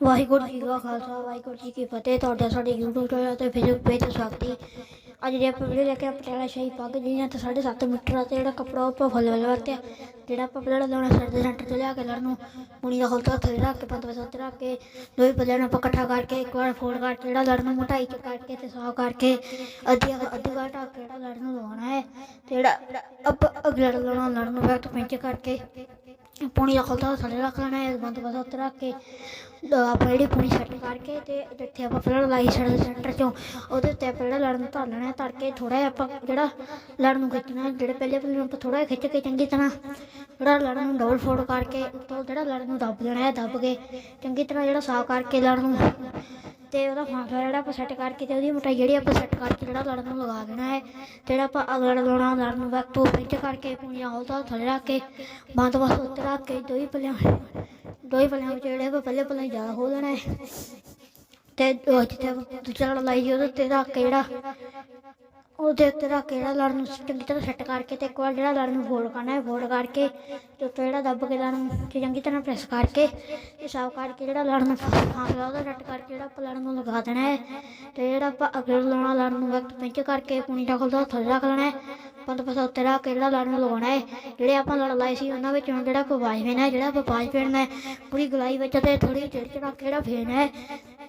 ਵਾਹਿਗੁਰੂ ਜੀ ਕਾ ਖਾਲਸਾ, ਵਾਹਿਗੁਰੂ ਜੀ ਕੀ ਫਤਿਹ। ਤੁਹਾਡਾ ਸਾਡੇ YouTube ਚੈਨਲ ਤੇ Facebook ਪੇਜ ਤੇ ਸਵਾਗਤ ਹੈ ਅੱਜ ਜੇ ਆਪਾਂ ਵੀਡੀਓ ਲੈ ਕੇ ਪਟਿਆਲਾ ਸ਼ਾਹੀ ਪੱਗ ਜਿਹੜੀਆਂ ਤੇ 7.5 ਮੀਟਰ ਆ ਤੇ ਜਿਹੜਾ ਕੱਪੜਾ ਉਹ ਆਪਾਂ ਫੁੱਲ ਵਾਲਾ ਵਰਤਿਆ। ਜਿਹੜਾ ਆਪਾਂ ਪਲੜਾ ਲਾਉਣਾ ਸਾਡੇ ਸੈਂਟਰ ਤੋਂ ਲਿਆ ਕੇ ਲੜ ਨੂੰ ਪੁਣੀ ਦਾ ਹਲਤਾ ਥੱਲੇ ਰੱਖ ਕੇ, ਪੰਜ ਵਜੇ ਰੱਖ ਕੇ, ਦੋਵੇਂ ਪੱਲਿਆਂ ਨੂੰ ਆਪਾਂ ਇਕੱਠਾ ਕਰਕੇ, ਇੱਕ ਵਾਰ ਫੋਲਡ ਕਰਕੇ, ਜਿਹੜਾ ਲੜ ਨੂੰ ਮੋਟਾਈ ਚ ਕੱਟ ਕੇ ਤੇ ਸਾਫ਼ ਕਰਕੇ, ਅੱਧੀ ਅੱਧੀ ਵਾਰ ਢੱਕ ਕੇ ਜਿਹੜਾ ਲੜ ਨੂੰ ਲਵਾਉਣਾ ਹੈ, ਤੇ ਜਿਹੜਾ ਆਪਾਂ ਅਗਲਾ ਲੜ ਲਾਉਣਾ ਲੜ ਨੂੰ ਬੈਕ ਤੋਂ ਪਿੰਚ ਕਰਕੇ ਪੁਣੀ ਦਾ ਖਲਤਾ ਥੱਲੇ ਰੱਖ ਲੈਣਾ ਹੈ ਬੰਦ ਪਾਸਾ ਉੱਤੇ ਰੱਖ ਕੇ ਆਪਾਂ ਜਿਹੜੀ ਪੂਰੀ ਸੈੱਟ ਕਰਕੇ ਤੇ ਜਿੱਥੇ ਆਪਾਂ ਪਹਿਲਾਂ ਲਾਈ ਸਾਡੇ ਸੈਂਟਰ ਚੋਂ, ਉਹਦੇ ਉੱਤੇ ਪਹਿਲਾਂ ਲੜ ਨੂੰ ਧਰ ਲੈਣਾ ਧਰ ਕੇ ਥੋੜਾ ਜਿਹਾ ਆਪਾਂ ਜਿਹੜਾ ਲੜ ਨੂੰ ਖਿੱਚਣਾ, ਜਿਹੜੇ ਪਹਿਲੇ ਪਹਿਲੇ ਨੂੰ ਆਪਾਂ ਥੋੜਾ ਜਿਹਾ ਖਿੱਚ ਕੇ ਚੰਗੀ ਤਰ੍ਹਾਂ ਜਿਹੜਾ ਲੜਨ ਨੂੰ ਡਬਲ ਫੋਲਡ ਕਰਕੇ ਉੱਤੋਂ ਜਿਹੜਾ ਲੜ ਨੂੰ ਦੱਬ ਦੇਣਾ ਹੈ, ਦੱਬ ਕੇ ਚੰਗੀ ਤਰ੍ਹਾਂ ਜਿਹੜਾ ਸਾਫ਼ ਕਰਕੇ ਲੜਨ ਨੂੰ ਤੇ ਉਹਦਾ ਫਾਂਸਲਾ ਜਿਹੜਾ ਆਪਾਂ ਸੈੱਟ ਕਰਕੇ ਤੇ ਉਹਦੀ ਮੋਟਾਈ ਜਿਹੜੀ ਆਪਾਂ ਸੈੱਟ ਕਰਕੇ ਜਿਹੜਾ ਲੜਨ ਨੂੰ ਲਗਾ ਦੇਣਾ ਹੈ ਜਿਹੜਾ ਆਪਾਂ ਅਗਲਾ ਲਾਉਣਾ, ਲੜਨ ਨੂੰ ਬੈਕ ਤੋਂ ਪਿੰਚ ਕਰਕੇ ਪੂਣੀਆਂ ਹੌਲਦਾ ਥੱਲੇ ਰੱਖ ਕੇ ਬੰਦ ਬਸ ਉੱਤੇ ਰੱਖ ਕੇ, ਦੋਈ ਪਲਿਆਂ ਦੋਈ ਪੱਲਿਆਂ ਵਿੱਚ ਜਿਹੜੇ ਆਪਾਂ ਪਹਿਲੇ ਪੱਲੇ ਜ਼ਿਆਦਾ ਹੋ ਲੈਣਾ ਹੈ। ਤੇ ਉਹ ਜਿੱਥੇ ਦੂਜਾ ਲੜ ਲਾਈ ਸੀ ਉਹਦੇ ਉੱਤੇ ਰੱਖ ਕੇ ਜਿਹੜਾ ਉਹਦੇ ਉੱਤੇ ਰੱਖ ਕੇ ਜਿਹੜਾ ਲੜ ਨੂੰ ਚੰਗੀ ਤਰ੍ਹਾਂ ਸੈੱਟ ਕਰਕੇ ਤੇ ਇੱਕ ਵਾਰ ਜਿਹੜਾ ਲੜ ਨੂੰ ਫੋਲਡ ਕਰਨਾ ਹੈ ਫੋਲਡ ਕਰਕੇ ਤੇ ਉੱਤੇ ਜਿਹੜਾ ਦੱਬ ਕੇ ਲੜ ਨੂੰ ਚੰਗੀ ਤਰ੍ਹਾਂ ਪ੍ਰੈਸ ਕਰਕੇ ਤੇ ਸਾਫ਼ ਕਰਕੇ ਜਿਹੜਾ ਲੜ ਨੂੰ ਫਾਸਲਾ ਉਹਦਾ ਸੈੱਟ ਕਰਕੇ ਜਿਹੜਾ ਆਪਾਂ ਲੜ ਨੂੰ ਲਗਾ ਦੇਣਾ ਹੈ। ਤੇ ਜਿਹੜਾ ਆਪਾਂ ਅਗਲੇ ਲਾਉਣਾ ਲੜ ਨੂੰ ਵਕਤ ਪਿੰਚ ਕਰਕੇ ਪੁਣੀ ਦਾ ਖੁੱਲਦਾ ਥੱਲੇ ਰੱਖ ਲੈਣਾ ਹੈ। ਪੰਜ ਪਾਸਾ ਉੱਤੇ ਰੱਖ ਕੇ ਜਿਹੜਾ ਲੜ ਨੂੰ ਲਗਾਉਣਾ ਹੈ ਜਿਹੜੇ ਆਪਾਂ ਲੜ ਲਾਏ ਸੀ ਉਹਨਾਂ ਵਿੱਚ ਹੁਣ ਜਿਹੜਾ ਆਪਾਂ ਬਾਜ ਫੇਰਨਾ ਹੈ ਜਿਹੜਾ ਆਪਾਂ ਬਾਜ ਫੇਰਨਾ ਹੈ ਪੂਰੀ ਗਲਾਈ ਵਿੱਚ ਤੇ ਥੋੜੀ ਚਿੜ ਚੜਾ ਕੇ ਜਿਹੜਾ ਫੇਰਨਾ ਹੈ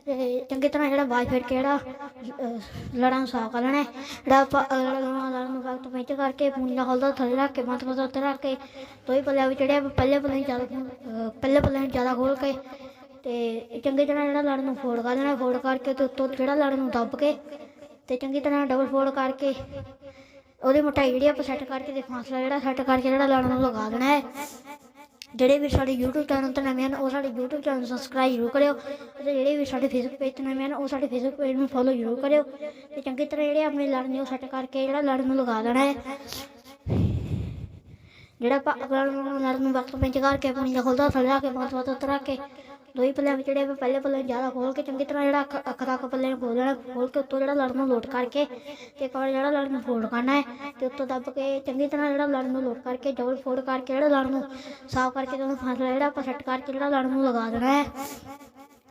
ਤੇ ਚੰਗੀ ਤਰ੍ਹਾਂ ਜਿਹੜਾ ਬਾਜ ਫੇਰ ਕੇ ਲੜਾਂ ਨੂੰ ਸਾਫ਼ ਕਰ ਲੈਣਾ ਜਿਹੜਾ ਆਪਾਂ ਅਗਲਾ ਲਾਉਣਾ ਲੜ ਨੂੰ ਵਕਤ ਪਿੰਚ ਕਰਕੇ ਪੂਣੀ ਦਾ ਥੱਲੇ ਰੱਖ ਕੇ ਪੰਜ ਪਾਸਾ ਉੱਤੇ ਰੱਖ ਕੇ ਦੋਈ ਪੱਲਿਆਂ ਵਿੱਚ ਜਿਹੜੇ ਆਪਾਂ ਪਹਿਲੇ ਪੱਲੇ ਜ਼ਿਆਦਾ ਅਹ, ਪਹਿਲੇ ਪੱਲੇ ਨੂੰ ਜ਼ਿਆਦਾ ਖੋਲ ਕੇ ਤੇ ਚੰਗੀ ਤਰ੍ਹਾਂ ਜਿਹੜਾ ਲੜਨ ਨੂੰ ਫੋੜ ਕਰ ਲੈਣਾ ਫੋੜ ਕਰਕੇ ਤੇ ਉੱਤੋਂ ਜਿਹੜਾ ਲੜਨ ਨੂੰ ਦੱਬ ਕੇ ਤੇ ਚੰਗੀ ਤਰ੍ਹਾਂ ਡਬਲ ਫੋਲਡ ਕਰਕੇ ਉਹਦੀ ਮੋਟਾਈ ਜਿਹੜੀ ਆਪਾਂ ਸੈੱਟ ਕਰਕੇ ਤੇ ਫਾਸਲਾ ਜਿਹੜਾ ਸੈੱਟ ਕਰਕੇ ਜਿਹੜਾ ਲੜ ਨੂੰ ਲਗਾ ਦੇਣਾ ਹੈ। ਜਿਹੜੇ ਵੀ ਸਾਡੇ YouTube ਚੈਨਲ ਤੇ ਨਵੇਂ ਹਨ, ਉਹ ਸਾਡੇ YouTube ਚੈਨਲ ਨੂੰ ਸਬਸਕ੍ਰਾਈਬ ਜ਼ਰੂਰ ਕਰਿਓ ਅਤੇ ਜਿਹੜੇ ਵੀ ਸਾਡੇ Facebook ਪੇਜ ਤੇ ਨਵੇਂ ਹਨ, ਉਹ ਸਾਡੇ Facebook ਪੇਜ ਨੂੰ ਫੋਲੋ ਜ਼ਰੂਰ ਕਰਿਓ ਤੇ ਚੰਗੀ ਤਰ੍ਹਾਂ ਜਿਹੜੇ ਆਪਣੇ ਲੜ ਨੇ ਉਹ ਸੈੱਟ ਕਰਕੇ ਜਿਹੜਾ ਲੜਨ ਨੂੰ ਲਗਾ ਦੇਣਾ ਹੈ। ਜਿਹੜਾ ਆਪਾਂ ਅਗਲਾ ਨੂੰ ਲੜ ਨੂੰ ਵਕਤ ਪਿੰਚ ਕਰਕੇ ਆਪਣੀ ਦਾ ਖੋਲਦਾ ਥੱਲੇ ਰੱਖ ਕੇ ਬਾਤ ਬਾਤ ਉੱਤੇ ਕੇ ਦੋਈ ਪੱਲਿਆਂ ਵਿੱਚ ਜਿਹੜੇ ਆਪਾਂ ਪਹਿਲੇ ਪੱਲੇ ਜ਼ਿਆਦਾ ਖੋਲ ਕੇ ਚੰਗੀ ਤਰ੍ਹਾਂ ਜਿਹੜਾ ਅੱਖ ਅੱਖ ਤੱਕ ਪੱਲੇ ਨੂੰ ਖੋਲ ਲੈਣਾ ਖੋਲ ਕੇ ਉੱਤੋਂ ਜਿਹੜਾ ਲੜ ਨੂੰ ਲੋਟ ਕਰਕੇ ਤੇ ਇੱਕ ਵਾਰ ਜਿਹੜਾ ਲੜ ਨੂੰ ਫੋਲਡ ਕਰਨਾ ਹੈ ਤੇ ਉੱਤੋਂ ਦੱਬ ਕੇ ਚੰਗੀ ਤਰ੍ਹਾਂ ਜਿਹੜਾ ਲੜ ਨੂੰ ਲੋਟ ਕਰਕੇ ਡਬਲ ਫੋਲਡ ਕਰਕੇ ਜਿਹੜਾ ਲੜ ਨੂੰ ਸਾਫ਼ ਕਰਕੇ ਤੇ ਉਹਨੂੰ ਫਾਸਲਾ ਜਿਹੜਾ ਆਪਾਂ ਸੈੱਟ ਕਰਕੇ ਜਿਹੜਾ ਲੜ ਨੂੰ ਲਗਾ ਦੇਣਾ ਹੈ।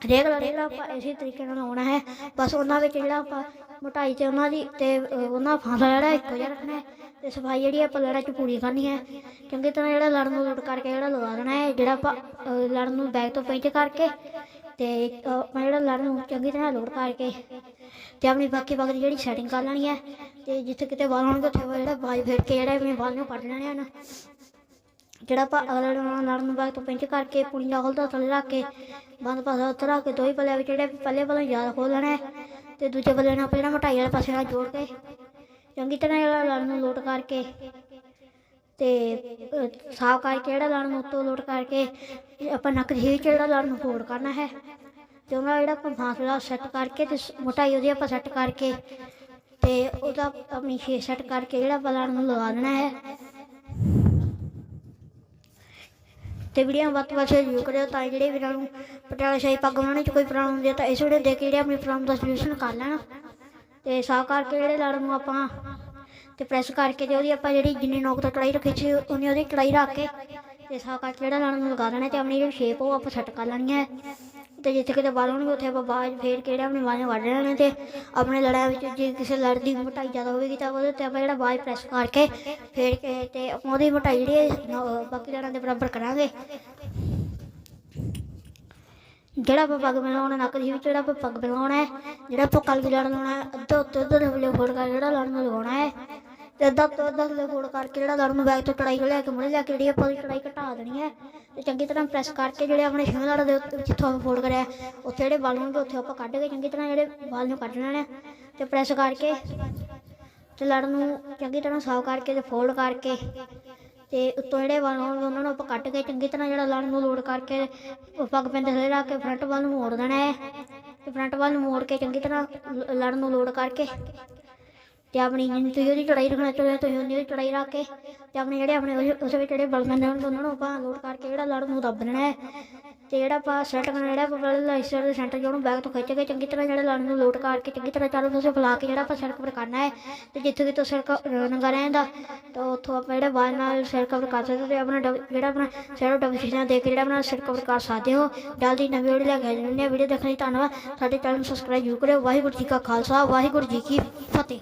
ਹਰੇਕ ਲੜ ਜਿਹੜਾ ਆਪਾਂ ਇਸੇ ਤਰੀਕੇ ਨਾਲ ਲਾਉਣਾ ਹੈ। ਬਸ ਉਹਨਾਂ ਵਿੱਚ ਜਿਹੜਾ ਆਪਾਂ ਮੋਟਾਈ ਤੇ ਉਹਨਾਂ ਦੀ ਤੇ ਅਹ, ਉਹਨਾਂ ਫਾਸਲਾ ਜਿਹੜਾ ਇੱਕੋ ਜਿਹਾ ਰੱਖਣਾ ਹੈ। ਤੇ ਸਫ਼ਾਈ ਜਿਹੜੀ ਆਪਾਂ ਲੜਾਂ 'ਚ ਪੂਰੀ ਕਰਨੀ ਹੈ। ਚੰਗੀ ਤਰ੍ਹਾਂ ਜਿਹੜਾ ਲੜ ਨੂੰ ਲੋਟ ਕਰਕੇ ਜਿਹੜਾ ਲਗਾ ਦੇਣਾ ਹੈ ਜਿਹੜਾ ਆਪਾਂ ਲੜ ਨੂੰ ਬੈਗ ਤੋਂ ਪਿੰਚ ਕਰਕੇ ਤੇ ਅਹ, ਆਪਾਂ ਜਿਹੜਾ ਲੜ ਨੂੰ ਚੰਗੀ ਤਰ੍ਹਾਂ ਲੋਡ ਕਰਕੇ ਤੇ ਆਪਣੀ ਬਾਕੀ ਬਾਕੀ ਦੀ ਜਿਹੜੀ ਸੈਟਿੰਗ ਕਰ ਲੈਣੀ ਹੈ ਤੇ ਜਿੱਥੇ ਕਿਤੇ ਵਾਲ ਹੋਣਗੇ ਉੱਥੇ ਜਿਹੜਾ ਬਾਜ ਫੇਰ ਕੇ ਜਿਹੜਾ ਆਪਣੇ ਵਾਲ ਨੂੰ ਕੱਢ ਲੈਣੇ ਹਨ। ਜਿਹੜਾ ਆਪਾਂ ਅਗਲੇ ਨੂੰ ਲੜ ਨੂੰ ਬੈਕ ਤੋਂ ਪਿੰਚ ਕਰਕੇ ਪੁਣੀ ਦਾ ਖੋਲਦਾ ਥੱਲੇ ਰੱਖ ਕੇ ਬੰਦ ਪਾਸਾ ਉੱਤੇ ਰੱਖ ਕੇ ਦੋਈ ਪੱਲੇ ਵਿੱਚ ਜਿਹੜੇ ਪਹਿਲੇ ਪੱਲੇ ਜ਼ਿਆਦਾ ਖੋਲ ਲੈਣਾ ਹੈ ਤੇ ਦੂਜੇ ਪੱਲੇ ਨੂੰ ਆਪਾਂ ਜਿਹੜਾ ਮੋਟਾਈ ਵਾਲੇ ਪਾਸੇ ਨਾਲ ਜੋੜ ਕੇ ਚੰਗੀ ਤਰ੍ਹਾਂ ਜਿਹੜਾ ਲੜ ਨੂੰ ਲੋਟ ਕਰਕੇ ਤੇ ਸਾਫ਼ ਕਰਕੇ ਜਿਹੜਾ ਲੜ ਨੂੰ ਉੱਤੋਂ ਲੋਟ ਕਰਕੇ ਆਪਾਂ ਨੱਕ ਦੀ 'ਚ ਜਿਹੜਾ ਲੜ ਨੂੰ ਫੋਲਡ ਕਰਨਾ ਹੈ। ਤੇ ਉਹਦਾ ਜਿਹੜਾ ਆਪਾਂ ਫਾਸਲਾ ਸੈੱਟ ਕਰਕੇ ਤੇ ਮੋਟਾਈ ਉਹਦੀ ਆਪਾਂ ਸੈੱਟ ਕਰਕੇ ਤੇ ਉਹਦਾ ਆਪਣੀ ਸ਼ੇਪ ਸੈੱਟ ਕਰਕੇ ਜਿਹੜਾ ਆਪਾਂ ਲੜ ਨੂੰ ਲਗਾ ਦੇਣਾ ਹੈ। ਤੇ ਵੀਡੀਓ ਵੱਧ ਤੋਂ ਵੱਧ ਸ਼ੇਅਰ ਕਰਿਓ ਤਾਂ ਜਿਹੜੇ ਵੀਰਾਂ ਨੂੰ ਪਟਿਆਲਾ ਸ਼ਾਹੀ ਪੱਗ ਬਣਾਉਣ 'ਚ ਕੋਈ ਪ੍ਰੋਬਲਮ ਹੁੰਦੀ ਹੈ ਤਾਂ ਇਸ ਵੀਡੀਓ ਦੇਖ ਕੇ ਜਿਹੜੇ ਆਪਣੀ ਪ੍ਰੋਬਲਮ ਦਾ ਸੋਲੂਸ਼ਨ ਕਰ ਲੈਣਾ। ਤੇ ਸਾਫ਼ ਕਰਕੇ ਜਿਹੜੇ ਲੜ ਨੂੰ ਆਪਾਂ ਤੇ ਪ੍ਰੈਸ ਕਰਕੇ ਤੇ ਉਹਦੀ ਆਪਾਂ ਜਿਹੜੀ ਜਿੰਨੀ ਨੋਕ ਤੋਂ ਕੜਾਈ ਰੱਖੀ ਸੀ ਉਨੀ ਉਹਦੀ ਕੜਾਈ ਰੱਖ ਕੇ ਤੇ ਸਾਫ਼ ਕਰਕੇ ਜਿਹੜਾ ਲੜ ਨੂੰ ਲਗਾ ਦੇਣਾ ਤੇ ਆਪਣੀ ਜਿਹੜੀ ਸ਼ੇਪ ਉਹ ਆਪਾਂ ਸੈੱਟ ਕਰ ਲੈਣੀ ਹੈ। ਤੇ ਜਿੱਥੇ ਕਿਤੇ ਵਾਲ ਹੋਣਗੇ, ਉੱਥੇ ਆਪਾਂ ਬਾਜ ਫੇਰ ਕਿਹੜੇ ਜਿਹੜੇ ਆਪਣੇ ਵਾਲ ਨੂੰ ਲੈਣੇ ਤੇ ਆਪਣੇ ਲੜਾਈ ਵਿੱਚ ਜੇ ਕਿਸੇ ਲੜ ਦੀ ਮੋਟਾਈ ਜ਼ਿਆਦਾ ਹੋਵੇਗੀ ਤਾਂ ਉਹਦੇ 'ਤੇ ਆਪਾਂ ਜਿਹੜਾ ਬਾਜ ਪ੍ਰੈਸ ਕਰਕੇ ਫੇਰ ਕੇ ਤੇ ਆਪਾਂ ਉਹਦੀ ਮੋਟਾਈ ਜਿਹੜੀ ਬਾਕੀ ਲੜਾਂ ਦੇ ਬਰਾਬਰ ਕਰਾਂਗੇ। ਜਿਹੜਾ ਆਪਾਂ ਪੱਗ ਬਣਾਉਣਾ ਨੱਕ ਦੀ ਵਿੱਚ ਜਿਹੜਾ ਆਪਾਂ ਪੱਗ ਬਣਾਉਣਾ ਹੈ, ਜਿਹੜਾ ਆਪਾਂ ਕਲਗੀ ਲੜ ਲਾਉਣਾ ਹੈ, ਅੱਧਾ ਉੱਤੇ ਉੱਧਰ ਥੱਲੇ ਫੋੜ ਕਰਕੇ ਜਿਹੜਾ ਲੜਨ ਨੂੰ ਲਗਾਉਣਾ ਹੈ, ਤੇ ਅੱਧਾ ਉੱਤੇ ਅੱਧਾ ਥੱਲੇ ਫੋੜ ਕਰਕੇ ਜਿਹੜਾ ਲੜਨ ਨੂੰ ਬੈਗ ਤੋਂ ਕੜਾਈ ਲੈ ਕੇ ਮੁੜੇ ਲੈ ਕੇ ਜਿਹੜੀ ਆਪਾਂ ਦੀ ਕੜਾਈ ਘਟਾ ਦੇਣੀ ਹੈ, ਤੇ ਚੰਗੀ ਤਰ੍ਹਾਂ ਪ੍ਰੈਸ ਕਰਕੇ ਜਿਹੜੇ ਆਪਣੇ ਛਿਮ ਲੜ ਦੇ ਉੱਤੇ ਜਿੱਥੋਂ ਆਪਾਂ ਫੋੜ ਕਰਿਆ, ਉੱਥੇ ਜਿਹੜੇ ਵਾਲ ਹੋਣਗੇ ਉੱਥੇ ਆਪਾਂ ਕੱਢ ਕੇ ਚੰਗੀ ਤਰ੍ਹਾਂ ਜਿਹੜੇ ਵਾਲ ਨੂੰ ਕੱਢ ਲੈਣੇ ਆ ਤੇ ਪ੍ਰੈਸ ਕਰਕੇ ਤੇ ਲੜ ਨੂੰ ਚੰਗੀ ਤਰ੍ਹਾਂ ਸਾਫ਼ ਕਰਕੇ ਤੇ ਫੋਲਡ ਕਰਕੇ ਤੇ ਉੱਤੋਂ ਜਿਹੜੇ ਵਾਲ ਹੋਣ ਉਹਨਾਂ ਨੂੰ ਆਪਾਂ ਕੱਟ ਕੇ ਚੰਗੀ ਤਰ੍ਹਾਂ ਜਿਹੜਾ ਲੜ ਨੂੰ ਲੋਡ ਕਰਕੇ ਪੱਗ ਪੈਂਦੇ ਥੱਲੇ ਰੱਖ ਕੇ ਫਰੰਟ ਵੱਲ ਨੂੰ ਮੋੜ ਦੇਣਾ ਹੈ। ਤੇ ਫਰੰਟ ਵੱਲ ਨੂੰ ਮੋੜ ਕੇ ਚੰਗੀ ਤਰ੍ਹਾਂ ਲ- ਲੜ ਨੂੰ ਲੋਡ ਕਰਕੇ ਤੇ ਆਪਣੀ ਜਿੰਨੀ ਤੁਸੀਂ ਉਹਦੀ ਚੜਾਈ ਰੱਖਣਾ ਚਾਹੁੰਦੇ ਹੋ, ਤੁਸੀਂ ਉਹਦੀ ਚੜਾਈ ਰੱਖ ਕੇ ਤੇ ਆਪਣੇ ਜਿਹੜੇ ਆਪਣੇ ਉਸ ਵਿੱਚ ਜਿਹੜੇ ਬਲ ਪੈਂਦੇ ਉਹਨਾਂ ਨੂੰ ਆਪਾਂ ਲੋਡ ਕਰਕੇ ਜਿਹੜਾ ਲੜ ਨੂੰ ਦੱਬ ਦੇਣਾ ਹੈ। ਤੇ ਜਿਹੜਾ ਆਪਾਂ ਸੈੱਟ ਕਰਨਾ, ਜਿਹੜਾ ਆਪਾਂ ਪਹਿਲਾਂ ਲਾਈਸਰ ਦੇ ਸੈਂਟਰ ਜਿਹਨੂੰ ਬੈਗ ਤੋਂ ਖਿੱਚ ਕੇ ਚੰਗੀ ਤਰ੍ਹਾਂ ਜਿਹੜਾ ਲੜ ਨੂੰ ਲੋਡ ਕਰਕੇ ਚੰਗੀ ਤਰ੍ਹਾਂ ਚਾਰੋਂ ਤੁਸੀਂ ਫਲਾ ਕੇ ਜਿਹੜਾ ਆਪਾਂ ਸੜਕ ਕਵਰ ਕਰਨਾ ਹੈ, ਤੇ ਜਿੱਥੇ ਕਿਤੋਂ ਸੜਕ ਨੰਗਾ ਰਹਿੰਦਾ ਤਾਂ ਉੱਥੋਂ ਆਪਾਂ ਜਿਹੜਾ ਬਾਅਦ ਨਾਲ ਸਿਰ ਕਵਰ ਕਰ ਸਕਦੇ ਤੇ ਆਪਣਾ ਡਬ- ਜਿਹੜਾ ਆਪਣਾ ਸਿਰ ਡਬਲ ਖਿੱਚਣਾ ਦੇ ਕੇ ਜਿਹੜਾ ਆਪਣਾ ਸਿਰ ਕਵਰ ਕਰ ਸਕਦੇ ਹੋ। ਜਲਦੀ ਨਵੀਂ ਵੀਡੀਓ ਲੈ ਕੇ ਆਉਂਦੇ ਵੀਡੀਓ ਦੇਖਣ ਲਈ ਧੰਨਵਾਦ। ਸਾਡੇ ਚੈਨਲ ਨੂੰ ਸਬਸਕ੍ਰਾਈਬ ਜ਼ਰੂਰ ਕਰਿਓ। ਵਾਹਿਗੁਰੂ ਜੀ ਕਾ ਖਾਲਸਾ, ਵਾਹਿਗੁਰੂ ਜੀ ਕੀ ਫਤਿਹ।